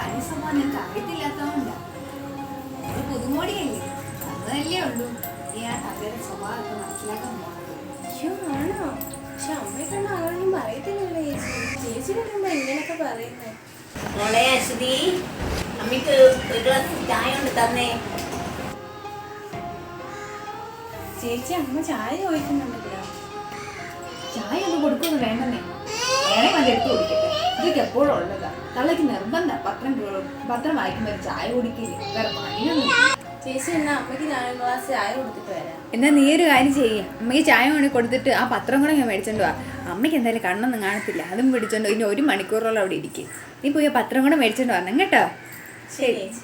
തനി സ്വഭാവം നിനക്ക് അറിയത്തില്ലാത്തതുകൊണ്ടാ ഒരു പുതുമോടിയല്ലേ? അതല്ലേ ഉള്ളൂ. നീ ആ തലയുടെ സ്വഭാവമൊക്കെ മനസ്സിലാക്കാൻ അയ്യോ ആണോ? പക്ഷെ അമ്മയെ കണ്ട ആളൊന്നും പറയത്തില്ലല്ലോ ചേച്ചി. ചേച്ചി കണ്ടുമ്പോ ഇങ്ങനെയൊക്കെ പറയുന്നത് മോളെ അശ്വതി അമ്മയ്ക്ക് ഒരു ഗ്ലാസ് ചായ ഉണ്ട് തന്നേ. ചേച്ചി അമ്മ ചായ ചോദിക്കുന്നുണ്ടല്ലോ. ചായ ഒന്ന് കൊടുക്കുന്നു വേണ്ടെന്നേ. വേണേ അത് എടുത്ത് കുടിക്കട്ടെ. ഇതൊക്കെ എപ്പോഴും ഉള്ളതാ. തള്ളക്ക് നിർബന്ധ. പത്രം പത്രം വായിക്കുമ്പോൾ ചായ കുടിക്കില്ല വേറെ പണിയൊന്നും ചേച്ചി എന്നാ അമ്മയ്ക്ക് ക്ലാസ് ഗ്ലാസ് ചായ കൊടുത്തിട്ട് വരാം. എന്നാ നീ ഒരു കാര്യം ചെയ്യേ. അമ്മയ്ക്ക് ചായ കൊണ്ട് കൊടുത്തിട്ട് ആ പത്രം കൂടെ ഞാൻ മേടിച്ചോണ്ട് വാ. അമ്മയ്ക്ക് എന്തായാലും കണ്ണൊന്നും കാണത്തില്ല. അതും പിടിച്ചോണ്ട് ഇനി ഒരു മണിക്കൂറോളം അവിടെ ഇരിക്കും. നീ പോയി ആ പത്രം കൂടെ മേടിച്ചോണ്ട് വരണം കേട്ടോ? ശരി ചേച്ചി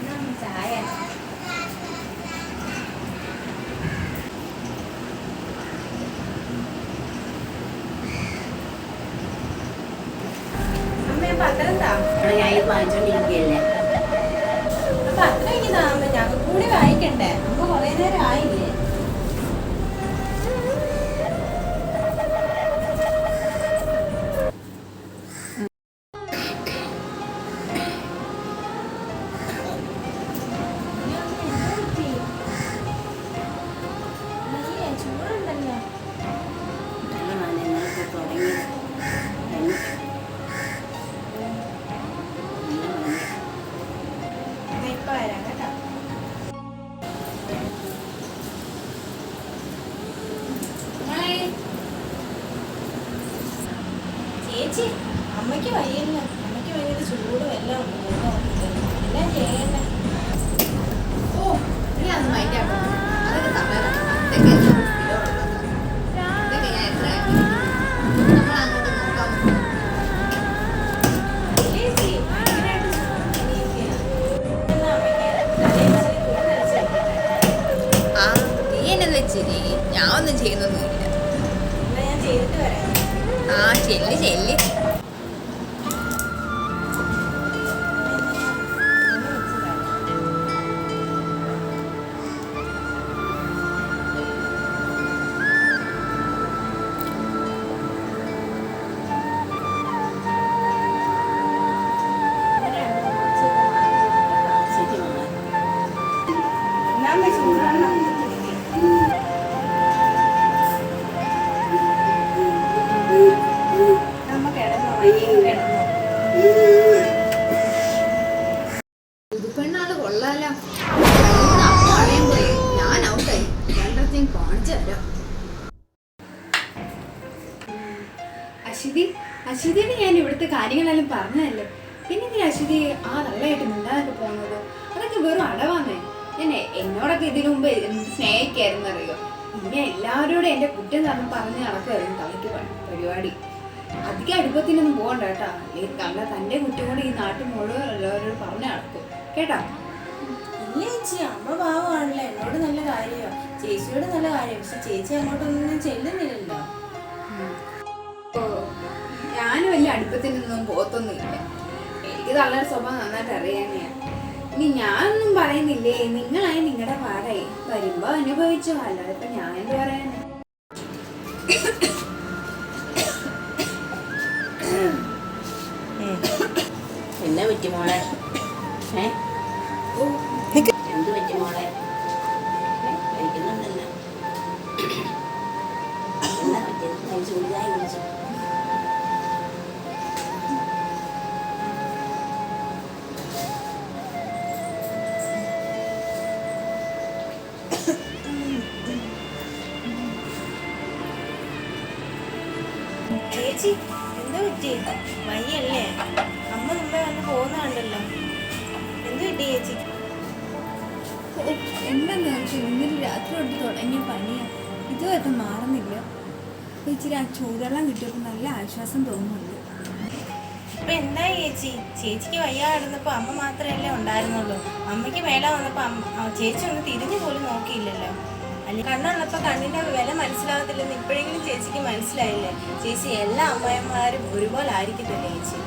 എന്നാ അമ്മ ചായ അമ്മ ഞാൻ അപ്പൊ അത്ര ഞങ്ങൾ കൂടി വായിക്കണ്ടേ? നമുക്ക് കുറെ നേരം ആയില്ലേ? അമ്മയ്ക്ക് വയ്യല്ല. അമ്മയ്ക്ക് ഭയങ്കര ചൂടും എല്ലാം ഉണ്ട്. ചെയ്യണ്ടേ? ഓ നീ മൈൻഡ്. അതൊക്കെ സമയം ഞാൻ ഒന്നും ചെയ്യുന്നൊന്നുമില്ല ആ ചെല്ലി ചേച്ചി അശ്വതി അശ്വതിന് ഞാൻ ഇവിടുത്തെ കാര്യങ്ങളെല്ലാം പറഞ്ഞതല്ലേ? പിന്നെ നീ അശ്വതി ആ നല്ലതായിട്ട് മിണ്ടാതൊക്കെ പോകുന്നത്? അതൊക്കെ വെറും അടവാന്നേ. ഞാൻ എന്നോടൊക്കെ ഇതിനു മുമ്പ് സ്നേഹിക്കായിരുന്നു അറിയോ? ഇനി എല്ലാവരോടും എന്റെ കുറ്റം തന്നെ പറഞ്ഞ് നടക്കുമായിരുന്നു തലയ്ക്ക് പരിപാടി. അധികം അടുപ്പത്തിനൊന്നും പോകണ്ട കേട്ടാ. ഈ കള്ള തന്റെ കുറ്റം കൂടി ഈ നാട്ടിൽ മുഴുവൻ എല്ലാവരോടും പറഞ്ഞ് നടക്കും. കേട്ടാ? ഇല്ല ചേച്ചി അമ്മ കാര്യമാണ് ചേച്ചിയോട് നല്ല കാര്യം. പക്ഷെ ചേച്ചി അങ്ങോട്ടൊന്നും ചെല്ലുന്നില്ലല്ലോ. ഓ ഞാനും വലിയ അടുപ്പത്തിനൊന്നും പോത്തൊന്നുമില്ല. എനിക്ക് തള്ളയുടെ സ്വഭാവം നന്നായിട്ട് അറിയാനെയാ. ഇനി ഞാനൊന്നും പറയുന്നില്ലേ? നിങ്ങളായി നിങ്ങളുടെ പാടായി വരുമ്പോ അനുഭവിച്ചു? അല്ലാതെ ഇപ്പൊ ഞാൻ എന്ത് പറയാനാ? എന്നെ പറ്റി മോളെ? ഏ? ചേച്ചി എന്ത് പറ്റി? വയ്യല്ലേ? അമ്മ മുമ്പേ വന്ന് പോകുന്നുണ്ടല്ലോ എന്ത് പറ്റി ചേച്ചി? എന്താന്ന് വെച്ചാൽ ഇന്നലെ രാത്രി തൊട്ട് തുടങ്ങിയ പണിയാ. ഇതുവരെ മാറുന്നില്ല. അപ്പൊ ഇച്ചിരി ആ ചൂടെല്ലാം കിട്ടിയപ്പോൾ നല്ല ആശ്വാസം തോന്നുന്നുണ്ട്. ഇപ്പൊ എന്താ ചേച്ചി? ചേച്ചിക്ക് വയ്യാടുന്നപ്പോ അമ്മ മാത്രമല്ലേ ഉണ്ടായിരുന്നുള്ളൂ. അമ്മയ്ക്ക് മേലെ വന്നപ്പോ ചേച്ചി ഒന്ന് തിരിഞ്ഞു പോലും നോക്കിയില്ലല്ലോ. കണ്ണുള്ളപ്പോ കണ്ണിന്റെ വില മനസ്സിലാവത്തില്ലെന്ന് ഇപ്പോഴെങ്കിലും ചേച്ചിക്ക് മനസ്സിലായില്ലേ? ചേച്ചി എല്ലാ അമ്മയന്മാരും ഒരുപോലെ ആയിരിക്കത്തില്ലേ ചേച്ചി.